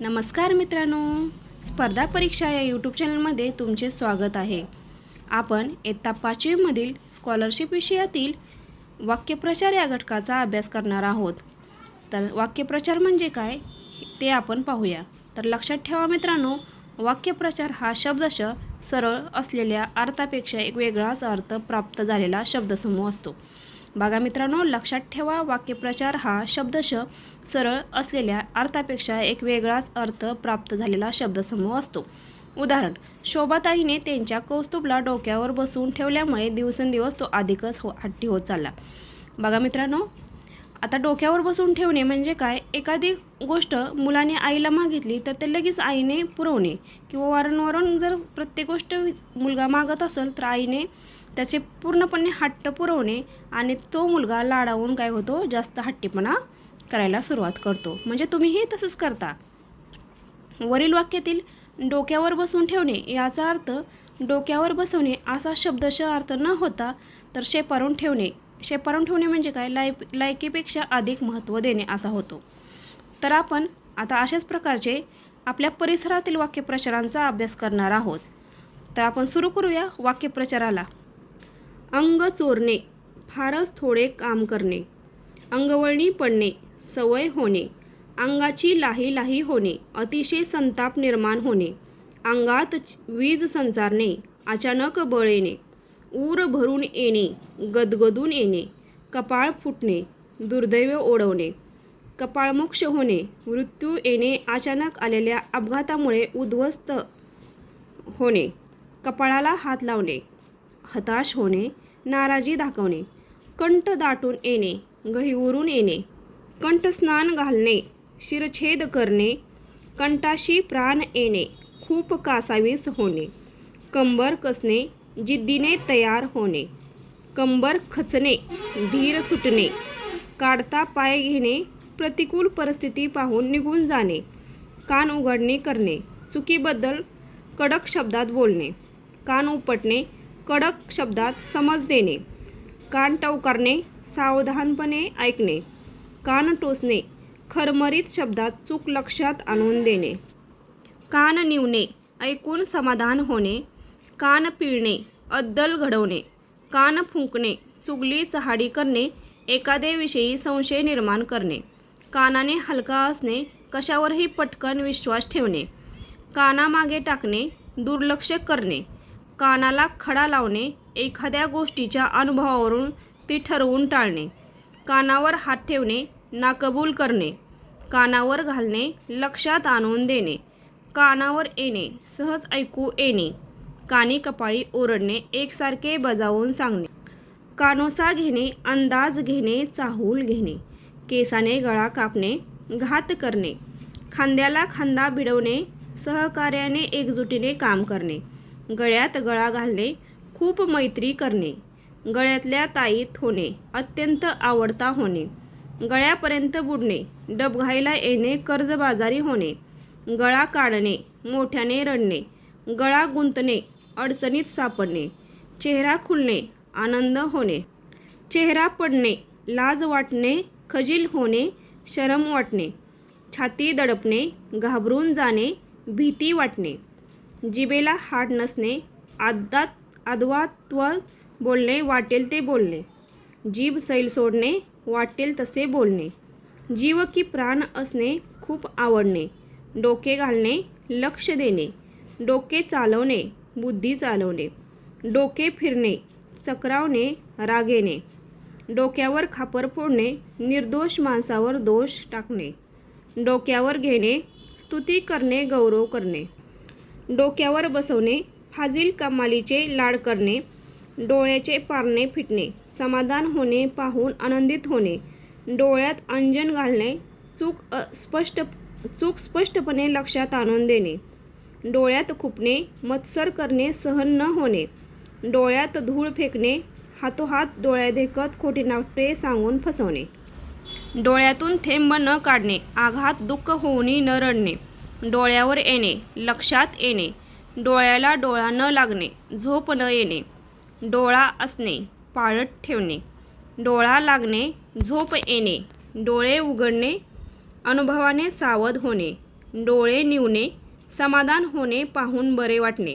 नमस्कार मित्रांनो. स्पर्धा परीक्षा या यूट्यूब चॅनलमध्ये तुमचे स्वागत आहे. आपण इयत्ता पाचवीमधील स्कॉलरशिप विषयातील वाक्यप्रचार या घटकाचा अभ्यास करणार आहोत. तर वाक्यप्रचार म्हणजे काय? ते आपण पाहूया. तर लक्षात ठेवा मित्रांनो वाक्यप्रचार हा शब्दश सरळ असलेल्या अर्थापेक्षा एक वेगळाच अर्थ प्राप्त झालेला शब्दसमूह असतो. बघा मित्रांनो लक्षात ठेवा वाक्यप्रचार हा शब्दश सरळ असलेल्या अर्थापेक्षा एक वेगळाच अर्थ प्राप्त झालेला शब्दसमूह असतो. उदाहरण शोभाताईने त्यांच्या कौस्तुभला डोक्यावर बसवून ठेवल्यामुळे दिवसेंदिवस तो अधिकच हो हट्टी होत चालला. बघा मित्रांनो आता डोक्यावर बसवून ठेवणे म्हणजे काय? एखादी गोष्ट मुलाने आईला मागितली तर ते लगेच आईने पुरवणे किंवा वारंवारून जर प्रत्येक गोष्ट मुलगा मागत असेल तर आईने त्याचे पूर्णपणे हट्ट पुरवणे आणि तो मुलगा लाडावून काय होतो? जास्त हट्टीपणा करायला सुरुवात करतो. म्हणजे तुम्हीही तसंच करता. वरील वाक्यातील डोक्यावर बसवून ठेवणे याचा अर्थ डोक्यावर बसवणे असा शब्दशः अर्थ न होता तर शेपारून ठेवणे. शेपारून ठेवणे म्हणजे काय? लाय लायकीपेक्षा अधिक महत्त्व देणे असा होतो. तर आपण आता अशाच प्रकारचे आपल्या परिसरातील वाक्यप्रचारांचा अभ्यास करणार आहोत. तर आपण सुरू करूया वाक्यप्रचाराला. अंग चोरणे फारच थोडे काम करणे अंगवळणी पडणे सवय होणे अंगाची लाही लाही होणे अतिशय संताप निर्माण होणे अंगात वीज संचारणे अचानक बळ येणे ऊर भरून येणे गदगदून येणे कपाळ फुटणे दुर्दैव ओढवणे कपाळमोक्ष होणे मृत्यू येणे अचानक आलेल्या अपघातामुळे उद्ध्वस्त होणे कपाळाला हात लावणे हताश होणे नाराजी दाखवणे कंठ दाटून येणे गहिवरून येणे कंठस्नान घालणे शिरछेद करणे कंठाशी प्राण येणे खूप कासावीस होणे कंबर कसणे जिद्दीने तयार होणे कंबर खचणे धीर सुटणे काढता पाय घेणे प्रतिकूल परिस्थिती पाहून निघून जाणे कान उघडणे करणे चुकीबद्दल कडक शब्दात बोलणे कान उपटणे कडक शब्दात समज देणे कान टवकारणे सावधानपणे ऐकणे कान टोचणे खरमरीत शब्दात चूक लक्षात आणून देणे. कान निवणे ऐकून समाधान होणे कान पिळणे अद्दल घडवणे कान फुंकणे चुगली चहाडी करणे एखाद्याविषयी संशय निर्माण करणे कानाने हलका असणे कशावरही पटकन विश्वास ठेवणे कानामागे टाकणे दुर्लक्ष करणे कानाला खडा लावणे एखाद्या गोष्टीच्या अनुभवावरून ती ठरवून टाळणे. कानावर हात ठेवणे नाकबूल करणे. कानावर घालणे लक्षात आणून देणे. कानावर येणे सहज ऐकू येणे. कानी कपाळी ओरडणे एकसारखे बजावून सांगणे. कानोसा घेणे अंदाज घेणे चाहूल घेणे. केसाने गळा कापणे घात करणे. खांद्याला खांदा भिडवणे सहकार्याने एकजुटीने काम करणे. गळ्यात गळा घालणे खूप मैत्री करणे गळ्यातल्या ताईत होणे अत्यंत आवडता होणे गळ्यापर्यंत बुडणे डबघाईला येणे कर्जबाजारी होणे गळा काढणे मोठ्याने रडणे गळा गुंतणे अडचणीत सापडणे चेहरा खुलणे आनंद होणे चेहरा पडणे लाज वाटणे खजील होणे शरम वाटणे छाती दडपणे घाबरून जाणे भीती वाटणे. जिबेला हाड नसणे आदात आदवात्व बोलणे वाटेल ते बोलणे. जीभ सैल सोडणे वाटेल तसे बोलणे. जीव की प्राण असणे खूप आवडणे. डोके घालणे लक्ष देणे. डोके चालवणे बुद्धी चालवणे. डोके फिरणे चक्रावणे रागेने. डोक्यावर खापर फोडणे निर्दोष माणसावर दोष टाकणे. डोक्यावर घेणे स्तुती करणे गौरव करणे. डोक्यावर बसवणे फाजील कमालीचे लाड करणे डोळ्याचे पारणे फिटणे समाधान होणे पाहून आनंदित होणे डोळ्यात अंजन घालणे चूक स्पष्ट चूक स्पष्टपणे लक्षात आणून देणे डोळ्यात खुपणे मत्सर करणे सहन न होणे डोळ्यात धूळ फेकणे हातोहात डोळ्या देखत खोटी नाट्ये सांगून फसवणे डोळ्यातून थेंब न काढणे आघात दुःख होऊनी न रडणे डोळ्यावर येणे लक्षात येणे डोळ्याला डोळा न लागणे झोप न येणे डोळा असणे पाळत ठेवणे डोळा लागणे झोप येणे डोळे उघडणे अनुभवाने सावध होणे डोळे निवणे समाधान होणे पाहून बरे वाटणे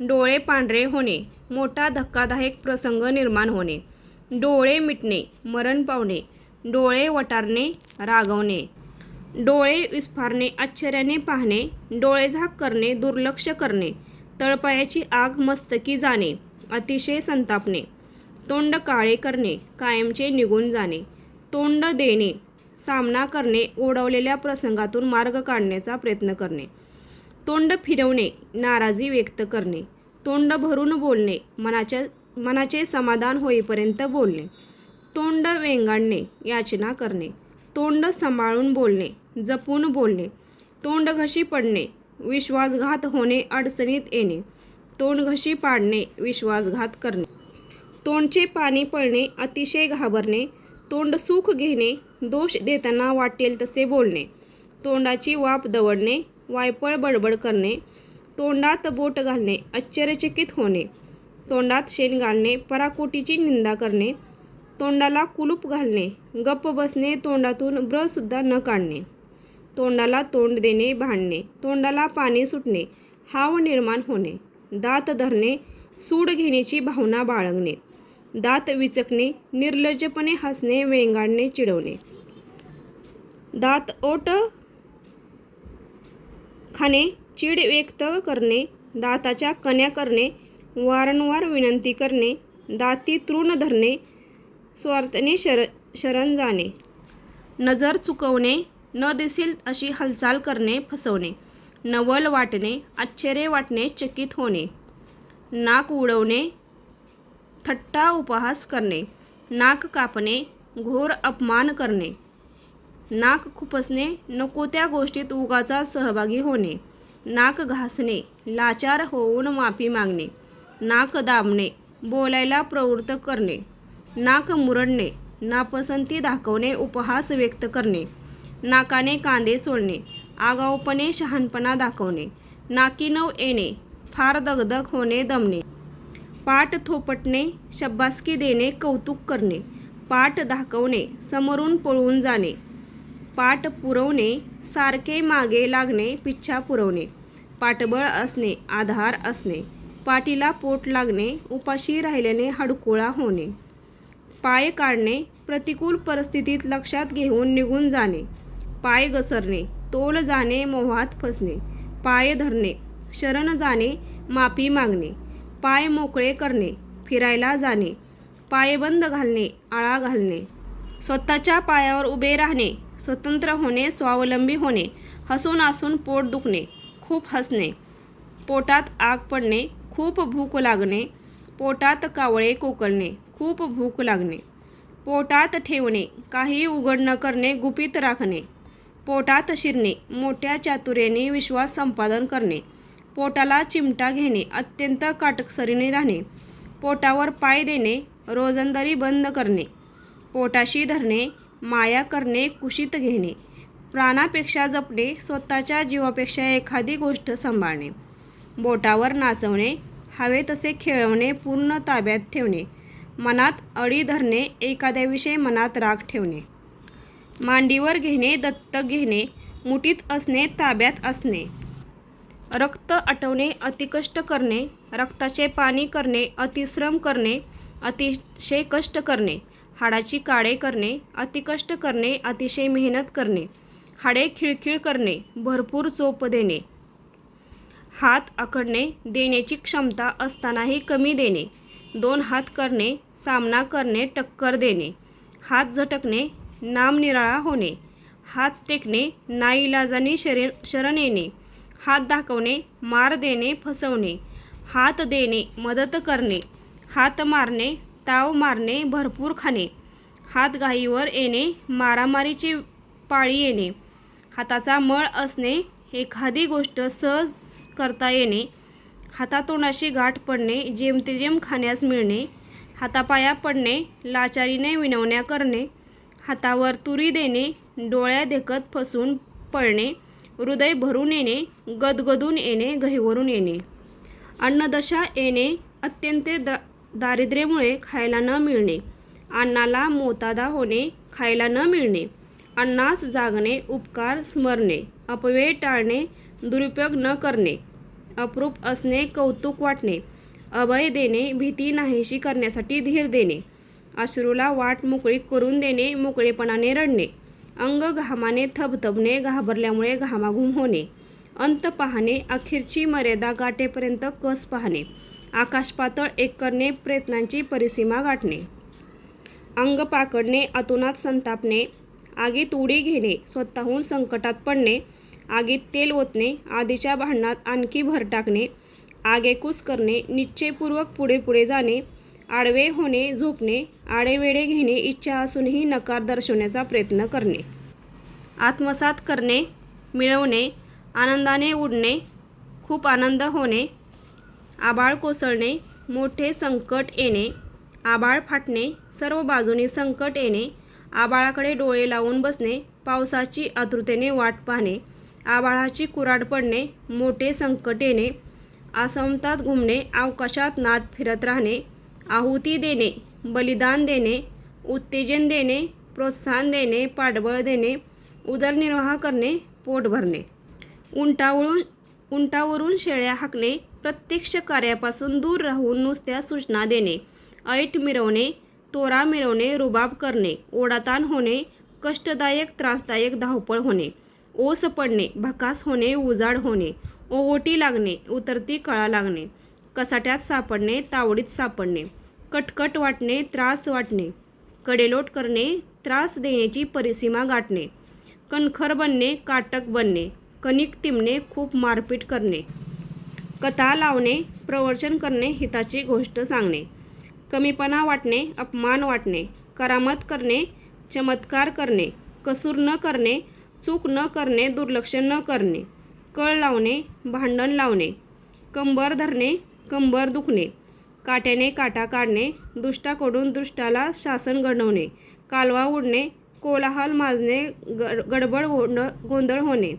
डोळे पांढरे होणे मोठा धक्कादायक प्रसंग निर्माण होणे डोळे मिटणे मरण पावणे डोळे वटारणे रागवणे डोळे विस्फारणे आश्चर्याने पाहणे डोळेझाक करणे दुर्लक्ष करणे तळपायाची आग मस्तकी जाणे अतिशय संतापणे तोंड काळे करणे कायमचे निघून जाणे तोंड देणे सामना करणे ओढवलेल्या प्रसंगातून मार्ग काढण्याचा प्रयत्न करणे तोंड फिरवणे नाराजी व्यक्त करणे तोंड भरून बोलणे मनाच्या मनाचे समाधान होईपर्यंत बोलणे तोंड वेंगाडणे याचना करणे तोंड सांभाळून बोलणे जपून बोलणे तोंड घशी पडणे विश्वासघात होणे अडचणीत येणे तोंड घशी पाडणे विश्वासघात करणे. तोंडचे पाणी पळणे अतिशय घाबरणे तोंड सुख घेणे दोष देताना वाटेल तसे बोलणे तोंडाची वाफ दवडणे वायपळ बडबड करणे तोंडात बोट घालणे आश्चर्यचकित होणे तोंडात शेण घालणे पराकोटीची निंदा करणे तोंडाला कुलूप घालणे गप्प बसणे तोंडातून ब्रसुद्धा न काढणे. तोंडाला तोंड देणे भांडणे तोंडाला पाणी सुटणे हाव निर्माण होणे दात धरणे सूड घेण्याची भावना बाळगणे दात विचकणे निर्लज्जपणे हसणे वेंगाडणे चिडवणे. दात ओट खाणे चीड व्यक्त करणे दाताच्या कण्या करणे वारंवार विनंती करणे दाती तृण धरणे स्वार्थने शर शरण जाणे. नजर चुकवणे न दिसेल अशी हालचाल करणे फसवणे. नवल वाटणे आश्चर्य वाटणे चकित होणे. नाक उडवणे थट्टा उपहास करणे. नाक कापणे घोर अपमान करणे. नाक खुपसणे नको त्या गोष्टीत उगाचा सहभागी होणे. नाक घासणे लाचार होऊन माफी मागणे. नाक दाबणे बोलायला प्रवृत्त करणे. नाक मुरडणे नापसंती दाखवणे उपहास व्यक्त करणे नाकाने कांदे सोडणे आगाऊपणे शहाणपणा दाखवणे नाकीनव येणे फार दगदग होणे दमणे पाठ थोपटणे शब्बासकी देणे कौतुक करणे पाठ दाखवणे समोरून पळून जाणे पाठ पुरवणे सारखे मागे लागणे पिच्छा पुरवणे पाठबळ असणे आधार असणे पाठीला पोट लागणे उपाशी राहिल्याने हडकुळा होणे. पाय काढणे प्रतिकूल परिस्थितीत लक्षात घेऊन निघून जाणे पाय घसरणे तोल जाणे मोहात फसणे पाय धरणे शरण जाणे माफी मागणे पाय मोकळे करणे फिरायला जाणे पायबंद घालणे आळा घालणे स्वतःच्या पायावर उभे राहणे स्वतंत्र होणे स्वावलंबी होणे हसून हसून पोट दुखणे खूप हसणे पोटात आग पडणे खूप भूक लागणे पोटात कावळे कोकळणे खूप भूक लागणे. पोटात ठेवणे काही उघड न करणे गुपित राखणे. पोटात शिरणे मोठ्या चातुर्याने विश्वास संपादन करणे. पोटाला चिमटा घेणे अत्यंत काटकसरीने राहणे. पोटावर पाय देणे रोजंदारी बंद करणे. पोटाशी धरणे माया करणे कुशीत घेणे. प्राणापेक्षा जपणे स्वतःच्या जीवापेक्षा एखादी गोष्ट सांभाळणे. बोटावर नाचवणे हवे तसे खेळवणे पूर्ण ताब्यात ठेवणे. मनात अडी धरणे एखाद्याविषयी मनात राग ठेवणे. मांडीवर घेणे दत्तक घेणे मुठीत असणे ताब्यात असणे. रक्त आटवणे अतिकष्ट करणे रक्ताचे पाणी करणे अतिश्रम करणे अतिशय कष्ट करणे. हाडाची काळे करणे अतिकष्ट करणे अतिशय मेहनत करणे. हाडे खिळखिळ करणे भरपूर चोप देणे. हात आखडणे देण्याची क्षमता असतानाही कमी देणे. दोन हात करणे सामना करणे टक्कर देणे. हात झटकणे नामनिराळा होणे. हात टेकणे नाईलाजाने शरे शरण येणे. हात दाखवणे मार देणे फसवणे. हात देणे मदत करणे. हात मारणे ताव मारणे भरपूर खाणे. हातघाईवर येणे मारामारीची पाळी येणे. हाताचा मळ असणे एखादी गोष्ट सहज करता येणे. हातातोंडाशी गाठ पडणे जेमतेजेम खाण्यास मिळणे हातापाया पडणे लाचारीने विनवण्या करणे हातावर तुरी देणे डोळ्या देखत फसून पळणे हृदय भरून येणे गदगदून येणे गहिवरून येणे. अन्नदशा येणे अत्यंत दा दारिद्र्यामुळे खायला न मिळणे अन्नाला मोतादा होणे खायला न मिळणे अन्नास जागणे उपकार स्मरणे अपव्यय टाळणे दुरुपयोग न करणे अप्रूप असणे कौतुक वाटणे. अभय देणे भीती नाहीशी करण्यासाठी धीर देणे. अश्रूला वाट मोकळी करून देणे मोकळेपणाने रडणे. अंग घामाने थबथबणे घाबरल्यामुळे घामाघूम होणे. अंत पाहणे अखेरची मर्यादा गाठेपर्यंत कस पाहणे. आकाशपातळ एक करणे प्रयत्नांची परिसीमा गाठणे. अंग पाकडणे अतोनात संतापणे. आगीत उडी घेणे स्वतःहून संकटात पडणे. आगीत तेल ओतणे आधीच्या भांडणात आणखी भर टाकणे आगेकूस करणे निश्चयपूर्वक पुढे पुढे जाणे आडवे होणे झोपणे आडेवेडे घेणे इच्छा असूनही नकार दर्शवण्याचा प्रयत्न करणे. आत्मसात करणे मिळवणे आनंदाने उडणे खूप आनंद होणे आबाळ कोसळणे मोठे संकट येणे आबाळ फाटणे सर्व बाजूनी संकट येणे आबाळाकडे डोळे लावून बसणे पावसाची आतुरतेने वाट पाहणे आबाळाची कुराड पडणे मोठे संकट येणे आसमतात घुमणे अवकाशात नाद फिरत राहणे आहुती देणे बलिदान देणे उत्तेजन देणे प्रोत्साहन देणे पाठबळ देणे उदरनिर्वाह करणे पोट भरणे. उंटावळून उंटावरून शेळ्या हाकणे प्रत्यक्ष कार्यापासून दूर राहून नुसत्या सूचना देणे ऐट मिरवणे तोरा मिरवणे रुबाब करणे ओढाताण होणे कष्टदायक त्रासदायक धावपळ होणे. ओस पडणे भकास होणे उजाड होणे ओओटी लागणे उतरती कळा लागणे कसाट्यात सापडणे तावडीत सापडणे कटकट वाटणे त्रास वाटणे कडेलोट करणे त्रास देण्याची परिसीमा गाठणे कणखर बनणे काटक बनणे कणिक तिमणे खूप मारपीट करणे कथा लावणे प्रवचन करणे हिताची गोष्ट सांगणे कमीपणा वाटणे अपमान वाटणे करामत करणे चमत्कार करणे कसूर न करणे चूक न करणे दुर्लक्ष न करणे कळ लावणे भांडण लावणे कंबर धरणे कंबर दुखणे काट्याने काटा काढणे दुष्टाकडून दुष्टाला शासन घडवणे कालवा उडणे कोलाहल माजणे गड गडबड गोंधळ होणे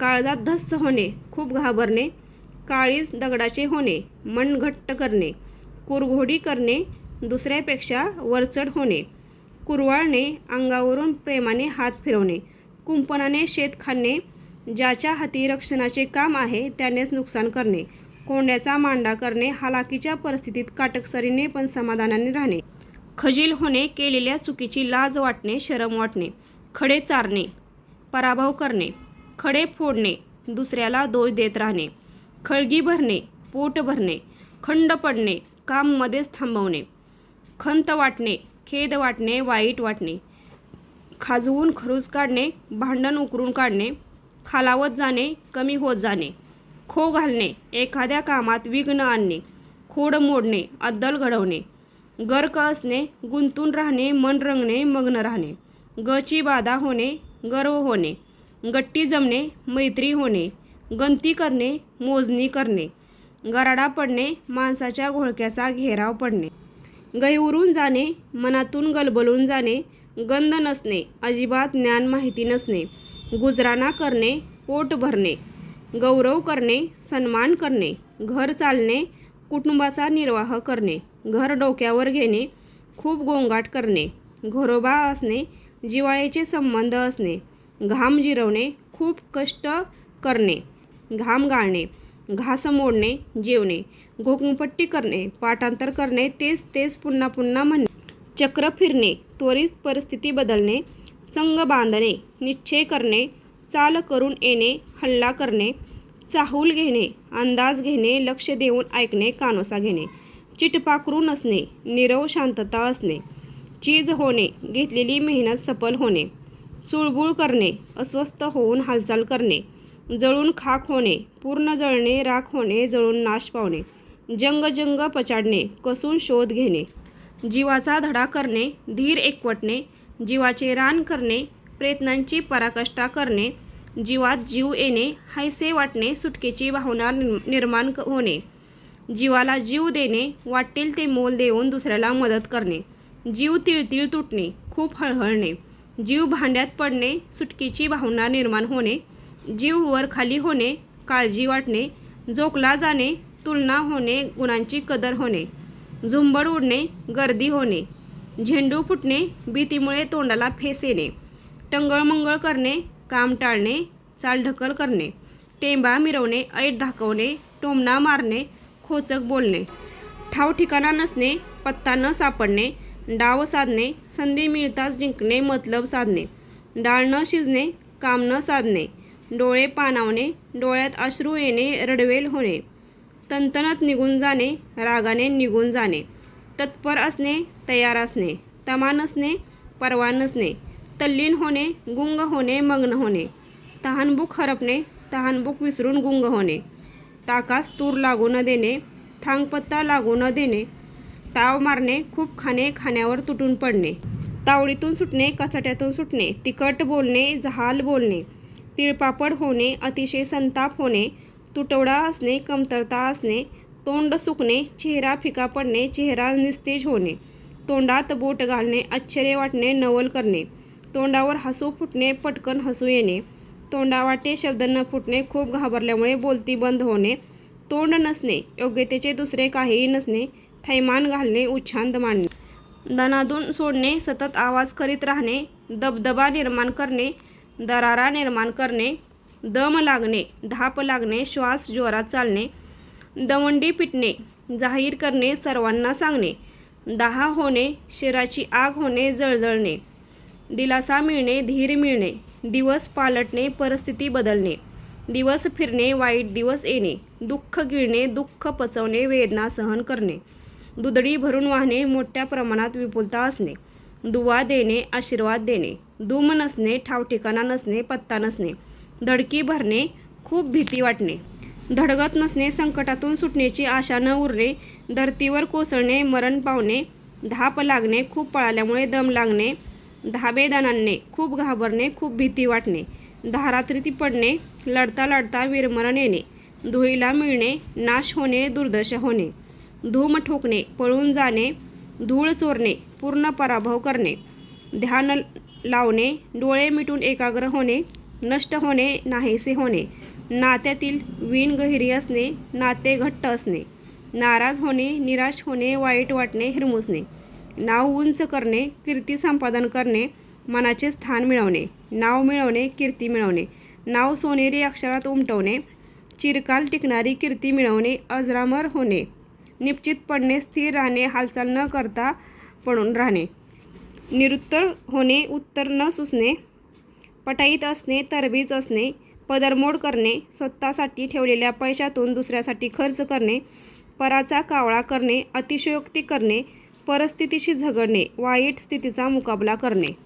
काळजात धस्स होणे खूप घाबरणे काळीज दगडाचे होणे मन घट्ट करणे कुरघोडी करणे दुसऱ्यापेक्षा वरचढ होणे कुरवाळणे अंगावरून प्रेमाने हात फिरवणे कुंपणाने शेत खाणे ज्याच्या हाती रक्षणाचे काम आहे त्यानेच नुकसान करणे कोंड्याचा मांडा करणे हालाकीच्या परिस्थितीत काटकसरीने पण समाधानाने राहणे खजील होणे केलेल्या चुकीची लाज वाटणे शरम वाटणे खडे चारणे पराभव करणे खडे फोडणे दुसऱ्याला दोष देत राहणे खळगी भरणे पोट भरणे खंड पडणे काम मध्येच थांबवणे खंत वाटणे खेद वाटणे वाईट वाटणे खाजवून खरूज काढणे भांडण उकरून काढणे खालावत जाणे कमी होत जाणे खो घालणे एखाद्या कामात विघ्न आणणे खोड मोडणे अद्दल घडवणे गर्क असणे गुंतून राहणे मन रंगणे मग्न राहणे गची बाधा होणे गर्व होणे गट्टी जमणे मैत्री होणे गंती करणे मोजणी करणे गराडा पडणे माणसाच्या घोळक्याचा घेराव पडणे गहिवरून जाणे मनातून गलबलून जाणे गंध नसणे अजिबात ज्ञान माहिती नसणे गुजराणा करणे पोट भरणे गौरव करणे सन्मान करणे घर चालणे कुटुंबाचा निर्वाह करणे घर डोक्यावर घेणे खूप गोंगाट करणे घरोबा असणे जिवाळ्याचे संबंध असणे घाम जिरवणे खूप कष्ट करणे घाम गाळणे घास मोडणे जेवणे घोकंपट्टी करणे पाठांतर करणे तेच तेच पुन्हा पुन्हा म्हणणे. चक्र फिरणे त्वरित परिस्थिती बदलणे चंग बांधणे निश्चय करणे चाल करून येणे हल्ला करणे चाहूल घेणे अंदाज घेणे लक्ष देऊन ऐकणे कानोसा घेणे चिटपाकरू नसणे निरव शांतता असणे चीज होणे घेतलेली मेहनत सफल होणे चुळबुळ करणे अस्वस्थ होऊन हालचाल करणे जळून खाक होणे पूर्ण जळणे राख होणे जळून नाश पावणे जंग जंग पचाडणे कसून शोध घेणे. जीवाचा धडा करणे धीर एकवटणे जीवाचे रान करणे प्रयत्नांची पराकाष्ठा करणे जीवात जीव येणे हायसे वाटणे सुटकेची भावना निर्माण क- होणे. जीवाला जीव देणे वाटेल ते मोल देऊन दुसऱ्याला मदत करणे. जीव तिळतिळ तुटणे खूप हळहळणे. जीव भांड्यात पडणे सुटकेची भावना निर्माण होणे. जीव वर खाली होणे काळजी वाटणे. जोखला जाणे तुलना होणे गुणांची कदर होणे. झुंबड उडणे गर्दी होणे झेंडू फुटणे भीतीमुळे तोंडाला फेस येणे टंगळमंगळ करणे काम टाळणे चालढकल करणे टेंबा मिरवणे ऐट दाखवणे टोमणा मारणे खोचक बोलणे ठाव ठिकाणा नसणे पत्ता न सापडणे डाव साधणे संधी मिळताच जिंकणे मतलब साधणे डाळ न शिजणे काम न साधणे डोळे पाणावणे डोळ्यात अश्रू येणे रडवेल होणे तणतणत निघून जाणे रागाने निघून जाणे तत्पर असणे तयार असणे तमा नसणे परवा नसणे तल्लीन होणे गुंग होणे मग्न होणे तहानभूक हरपणे तहानभूक विसरून गुंग होणे ताकास तूर लागू न देणे थांगपत्ता लागू न देणे ताव मारणे खूप खाणे खाण्यावर तुटून पडणे तावडीतून सुटणे कचाट्यातून सुटणे तिखट बोलणे जहाल बोलणे तिळपापड होणे अतिशय संताप होणे तुटवडा असणे कमतरता असणे तोंड सुकणे चेहरा फिका पडणे चेहरा निस्तेज होणे तोंडात बोट घालणे आश्चर्य वाटणे नवल करणे तोंडावर हसू फुटणे पटकन हसू येणे तोंडावाटे शब्द न फुटणे खूप घाबरल्यामुळे बोलती बंद होणे तोंड नसणे योग्यतेचे दुसरे काहीही नसणे थैमान घालणे उच्छांद मांडणे दनादून सोडणे सतत आवाज करीत राहणे दबदबा निर्माण करणे दरारा निर्माण करणे दम लागणे धाप लागणे श्वास जोरात चालणे दवंडी पिटणे जाहीर करणे सर्वांना सांगणे दहा होणे शिराची आग होणे जळजळणे दिलासा मिळणे धीर मिळणे दिवस पालटणे परिस्थिती बदलणे दिवस फिरणे वाईट दिवस येणे दुःख गिळणे दुःख पचवणे वेदना सहन करणे दुधडी भरून वाहणे मोठ्या प्रमाणात विपुलता असणे दुवा देणे आशीर्वाद देणे दुम नसणे ठावठिकाणा नसणे पत्ता नसणे धडकी भरणे खूप भीती वाटणे. धडगत नसणे संकटातून सुटण्याची आशा न उरणे धरतीवर कोसळणे मरण पावणे धाप लागणे खूप पळाल्यामुळे दम लागणे धाबेदानांने खूप घाबरणे खूप भीती वाटणे धारात्रिती पडणे लढता लढता विरमरण येणे धुळीला मिळणे नाश होणे दुर्दशा होणे धूम ठोकणे पळून जाणे धूळ चोरणे पूर्ण पराभव करणे ध्यान लावणे डोळे मिटून एकाग्र होणे नष्ट होणे नाहीसे होणे. नात्यातील विण गहिरी असणे नाते घट्ट असणे. नाराज होणे निराश होणे वाईट वाटणे हिरमुसणे. नाव उंच करणे कीर्ती संपादन करणे मनाचे स्थान मिळवणे. नाव मिळवणे कीर्ती मिळवणे. नाव सोनेरी अक्षरात उमटवणे. चिरकाल टिकणारी कीर्ती मिळवणे अजरामर होणे. निश्चित पडणे स्थिर राहणे हालचाल न करता पडून राहणे. निरुत्तर होणे उत्तर न सुचणे. पटाईत असणे तरबीज असणे पदरमोड करणे स्वतःसाठी ठेवलेल्या पैशातून दुसऱ्यासाठी खर्च करणे पराचा कावळा करणे अतिशयोक्ती करणे परिस्थितीशी झगडणे वाईट स्थितीचा मुकाबला करणे.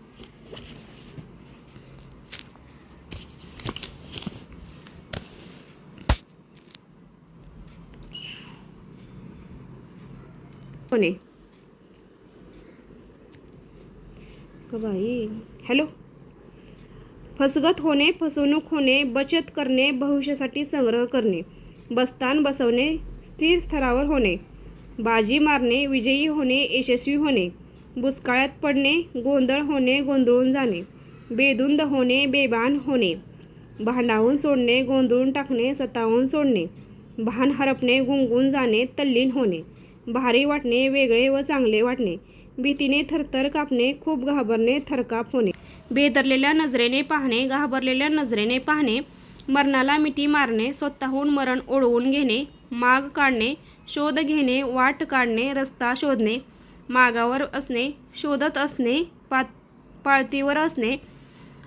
होणे. बाई. हॅलो? फसगत होणे फसवणूक होणे बचत करणे भविष्यासाठी संग्रह करणे बस्तान बसवणे स्थिर स्तरावर होणे बाजी मारणे विजयी होणे यशस्वी होणे बुचकाळ्यात पडणे गोंधळ होणे गोंधळून जाणे बेदुंद होणे बेबान होणे भांडावून सोडणे गोंधळून टाकणे सतावून सोडणे भान हरपणे गुंगून जाणे तल्लीन होणे भारी वाटणे वेगळे व चांगले वाटणे भीतीने थरथर कापणे खूप घाबरणे थरकाप होणे बेदरलेल्या नजरेने पाहणे घाबरलेल्या नजरेने पाहणे मरणाला मिठी मारणे स्वतःहून मरण ओढवून घेणे माग काढणे शोध घेणे वाट काढणे रस्ता शोधणे मागावर असणे शोधत असणे पात पाळतीवर असणे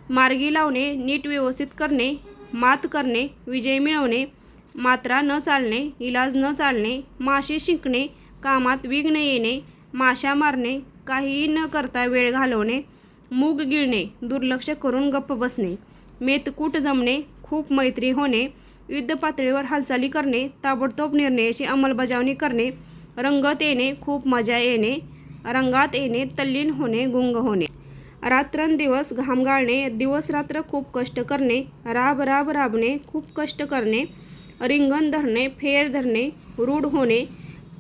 मार्गी लावणे नीट व्यवस्थित करणे मात करणे विजय मिळवणे मात्रा न चालणे इलाज न चालणे माशी शिंकणे कामात विघ्न येणे माशा मारणे काहीही न करता वेळ घालवणे मूग गिळणे दुर्लक्ष करून गप्प बसणे मेतकूट जमणे खूप मैत्री होणे युद्ध पातळीवर हालचाली करणे ताबडतोब निर्णयाची अंमलबजावणी करणे रंगत येणे खूप मजा येणे रंगात येणे तल्लीन होणे गुंग होणे. रात्रंदिवस घाम गाळणे दिवसरात्र खूप कष्ट करणे राब राब राबणे खूप कष्ट करणे रिंगण धरणे फेर धरणे रूढ होणे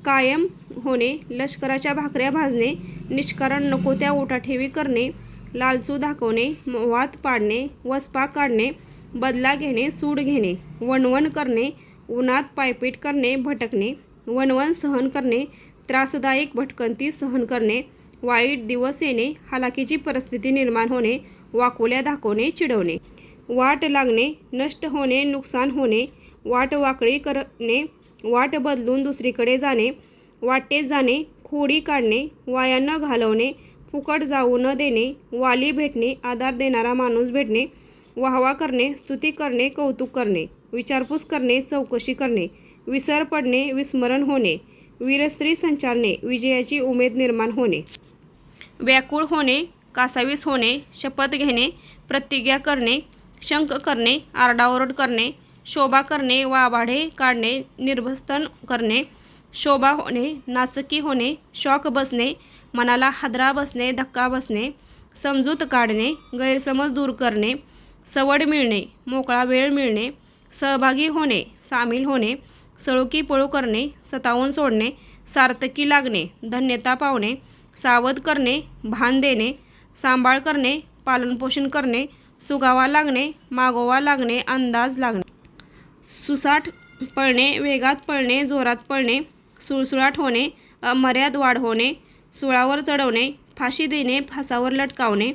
कायम होणे लष्कराच्या भाकऱ्या भाजणे निष्कारण नको त्या ओटाठेवी करणे लालचू दाखवणे वाद पाडणे वसपा काढणे बदला घेणे सूड घेणे वणवण करणे उन्हात पायपीट करणे भटकणे वणवण सहन करणे त्रासदायक भटकंती सहन करणे वाईट दिवस येणे हालाकीची परिस्थिती निर्माण होणे वाकोल्या दाखवणे चिडवणे. वाट लागणे नष्ट होणे नुकसान होणे वाट वाकळी करणे वाट बदलून दुसरीकडे जाणे वाटेत जाणे खोडी काढणे वाया न घालवणे फुकट जाऊ न देणे वाली भेटणे आधार देणारा माणूस भेटणे वाहवा करणे स्तुती करणे कौतुक करणे विचारपूस करणे चौकशी करणे विसर पडणे विस्मरण होणे वीरस्त्री संचारणे विजयाची उमेद निर्माण होणे व्याकुळ होणे कासावीस होणे शपथ घेणे प्रतिज्ञा करणे शंक करणे आरडाओरड करणे शोभा करणे वाभाडे काढणे निर्भस्तन करणे शोभा होणे नाचकी होणे शॉक बसणे मनाला हादरा बसणे धक्का बसणे समजूत काढणे गैरसमज दूर करणे सवड मिळणे मोकळा वेळ मिळणे सहभागी होणे सामील होणे सळुकी पळू करणे सतावून सोडणे सार्थकी लागणे धन्यता पावणे सावध करणे भान देणे सांभाळ करणे पालनपोषण करणे सुगावा लागणे मागोवा लागणे अंदाज लागणे. सुसाट पळणे वेगात पळणे जोरात पळणे सुळसुळाट होणे अमर्याद वाढ होणे सुळावर चढवणे फाशी देणे फासावर लटकावणे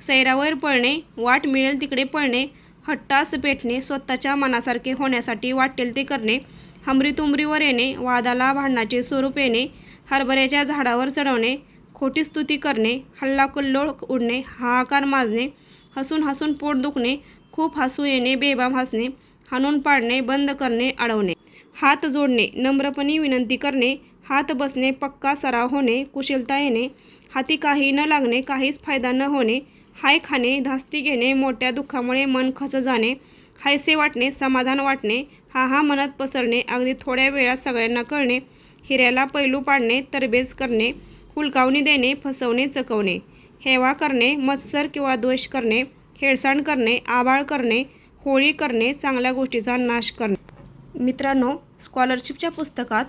सैरावर पळणे वाट मिळेल तिकडे पळणे हट्टास पेटणे स्वतःच्या मनासारखे होण्यासाठी वाटेल ते करणे हमरीतुमरीवर येणे वादाला भांडणाचे स्वरूप येणे हरभऱ्याच्या झाडावर चढवणे खोटी स्तुती करणे हल्लाकुल्लोळ उडणे हाहाकार माजणे हसून हसून पोट दुखणे खूप हसू येणे बेबाम हसणे हाणून पाडणे बंद करणे अडवणे हात जोडणे नम्रपणे विनंती करणे हात बसणे पक्का सराव होणे कुशलता येणे हाती काही न लागणे काहीच फायदा न होणे हाय खाणे धास्ती घेणे मोठ्या दुःखामुळे मन खच जाणे हायसे वाटणे समाधान वाटणे हा हा मनात पसरणे अगदी थोड्या वेळात सगळ्यांना कळणे हिऱ्याला पैलू पाडणे तरबेज करणे हुलकावणी देणे फसवणे चकवणे हेवा करणे मत्सर किंवा द्वेष करणे हेळसांड करणे आबाळ करणे होळी करणे चांगल्या गोष्टीचा नाश करणे. मित्रांनो स्कॉलरशिपच्या पुस्तकात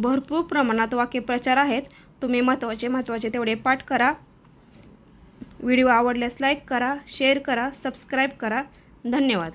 भरपूर प्रमाणात वाक्यप्रचार आहेत. तुम्ही महत्त्वाचे महत्त्वाचे तेवढे पाठ करा. व्हिडिओ आवडल्यास लाईक करा शेअर करा सबस्क्राईब करा. धन्यवाद.